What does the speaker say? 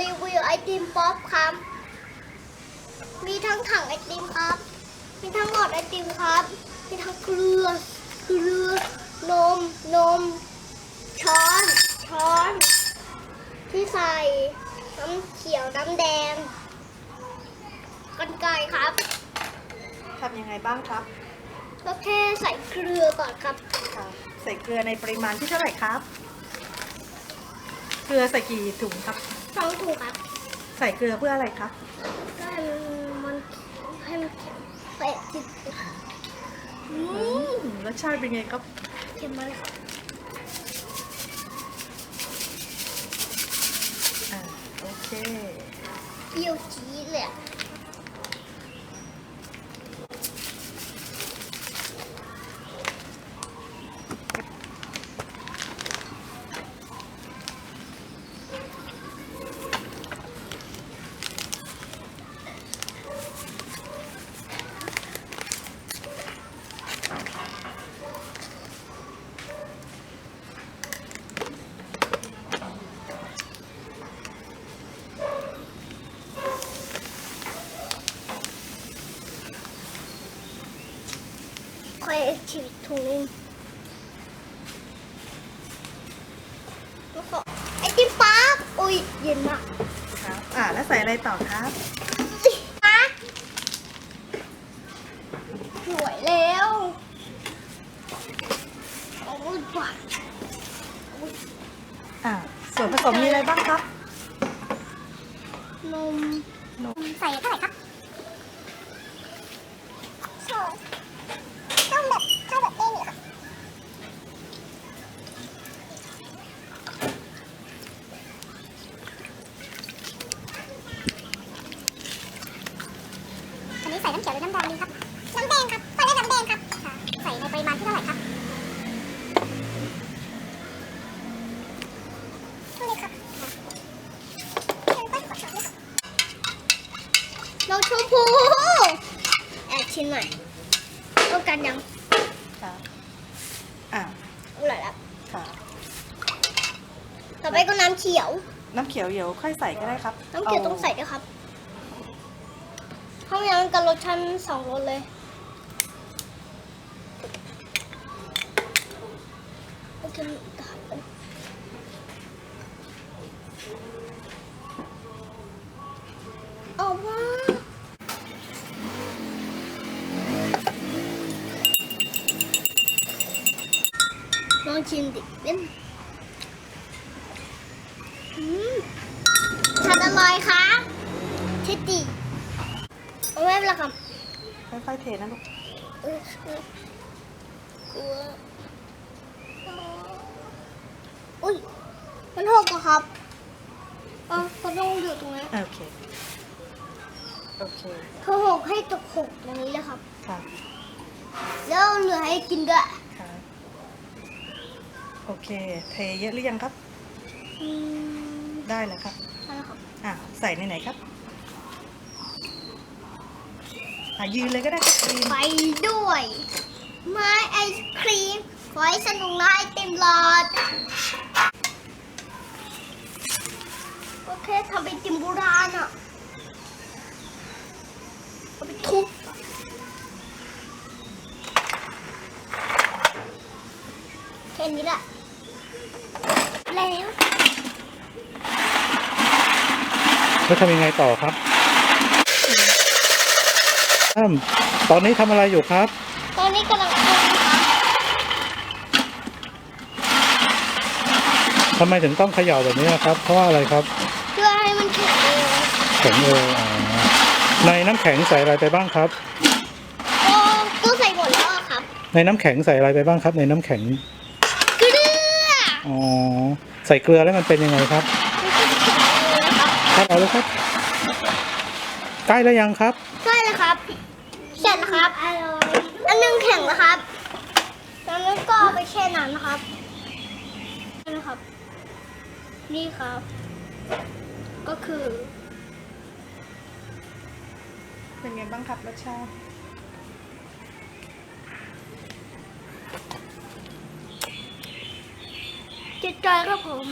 รีวิวไอติมป๊อปครับ มีทั้งถังไอติมครับ มีทั้งหลอดไอติมครับ มีทั้งเกลือ เกลือ นม นม ช้อน ช้อน ที่ใส่ น้ำเขียว น้ำแดงกันไกรครับ ทำยังไงบ้างครับก็แค่ใส่เกลือก่อนครับครับใส่เกลือในปริมาณที่เท่าไหร่ครับ เกลือใส่กี่ถุงครับ สองถุงครับ ใส่เกลือเพื่ออะไรครับก็ให้มันให้มันแข็งเปะติดอือืมมรสชาติเป็นไงครับ เค็มมากครับอ่าโอเค เปรี้ยวจี๊ดเลยอะ ฉีดถุงนึงแล้วก็ไอติมป๊าบอุ้ยเย็นมากครับอ่าแล้วใส่อะไรต่อครับป๊าสวยแล้วโอ้ยหวานอ่าส่วนผสมมีอะไรบ้างครับ นม นม ใส่เท่าไหร่ครับสองต้องแบบเท่าแบบเต้นเหรอ อันนี้ใส่น้ำเขียวหรือน้ำแดงดีครับ น้ำแดงครับใส่ได้น้ำแดงครับค่ะใส่ในปริมาณที่เท่าไหร่ครับเท่านี้ครับค่ะเชิญต้นกดสองด้วยครับ น้องชมพูแอบชิมห น่อยต้องการยังครับอ่าอร่อยแล้วค่ะ ต่อไปก็น้ำเขียว น้ำเขียวเดี๋ยวค่อยใส่ก็ได้ครับน้ำเขียวต้องใส่ด้วยครับเพราะไม่งั้นกันรสชันสองรสเลยโอเคเอา ลองชิมดิเล่นอืมทานอร่อยครับชิดดีเอาไม่เป็นไรครับค่อยๆเทนะลูก เออเออกลัวอุ้ยมันหกอะครับเออเขาต้องอยู่ตรงนี้โอเค โอเค เขาหกให้ตกหกตรงนี้เลยครับ ค่ะ แล้วเหลือให้กินด้วยค่ะ โอเค เทเยอะหรือยังครับ อืมได้แล้วครับใช่ครับ อ่าใส่ในไหนครับ อ่ายืนเลยก็ได้ครับยืนไปด้วย ไม้ไอศครีม ขอให้สนุกนะไอติมหลอด โอเคทำเป็นติมโบราณอะเอาไปทุบแค่นี้แหละ แล้วแล้วทำยังไงต่อครับอ้ามตอนนี้ทำอะไรอยู่ครับ ตอนนี้กำลังทุบนะคะทำไมถึงต้องเขย่าแบบนี้นะครับ เพราะว่าอะไรครับเพื่อให้มันแข็งเร็วแข็งเอวอ่าในน้ำแข็งใส่อะไรไปบ้างครับ ก็ก็ใส่หมดแล้วอะครับ ในน้ำแข็งใส่อะไรไปบ้างครับ ในน้ำแข็งเกลื ออ๋อใส่เกลือแล้วมันเป็นยังไงครับมันก็แข็งเร็วนะครับครับเอาเลยครับ ใกล้แล้วยังครับใช่เลยครับเสร็จแล้วครับอันหนึงแข็งแล้วครับแล้วนั้นก็เอาไปแช่น้ำนะครับนี่นะครับ นี่ครับ ก็คือ เป็นไงบ้างครับรสชาติ จิตใจครับผม